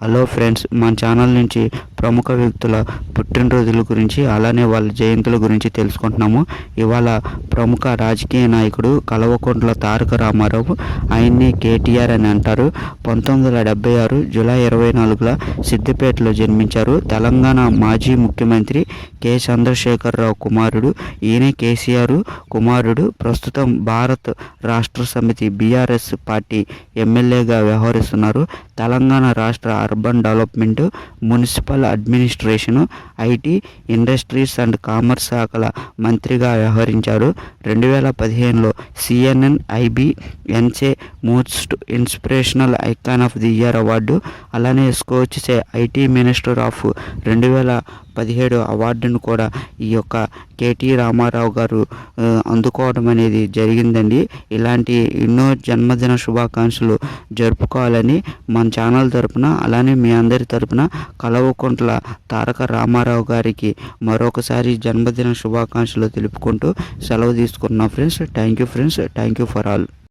Hello friends మన channel నుంచి ప్రముఖ వ్యక్తుల పుట్టినరోజుల గురించి అలానే వాళ్ళ జయంతుల గురించి తెలుసుకుంటున్నాము. ఇవాళ ప్రముఖ రాజకీయ నాయకుడు కలవకుంట్ల తారక రామారావు ఆయన్ని కేటీఆర్ అని అంటారు. పంతొమ్మిది వందల డెబ్బై ఆరు జూలై ఇరవై నాలుగుల సిద్దిపేటలో జన్మించారు. తెలంగాణ మాజీ ముఖ్యమంత్రి కె. చంద్రశేఖరరావు కుమారుడు. ఈయన కేసీఆర్ కుమారుడు. ప్రస్తుతం భారత్ రాష్ట్ర సమితి బీఆర్ఎస్ పార్టీ ఎమ్మెల్యేగా వ్యవహరిస్తున్నారు. తెలంగాణ రాష్ట్ర urban development municipal administration IT industries and commerce శాఖల మంత్రిగా వ్యవహరించారు రెండు వేల పదిహేనులో CNN IB ఎన్సే most inspirational icon of the year award అలానే స్కోచ్సే ఐటీ మినిస్టర్ ఆఫ్ రెండు వేల పదిహేడు అవార్డును కూడా ఈ యొక్క కేటీ రామారావు గారు అందుకోవడం అనేది జరిగిందండి. ఇలాంటి ఎన్నో జన్మదిన శుభాకాంక్షలు జరుపుకోవాలని మన ఛానల్ తరపున అలానే మీ అందరి తరపున కలవకుంట్ల తారక రామారావు గారికి మరొకసారి జన్మదిన శుభాకాంక్షలు తెలుపుకుంటూ సెలవు తీసుకున్నాం friends. Thank you friends. Thank you for all.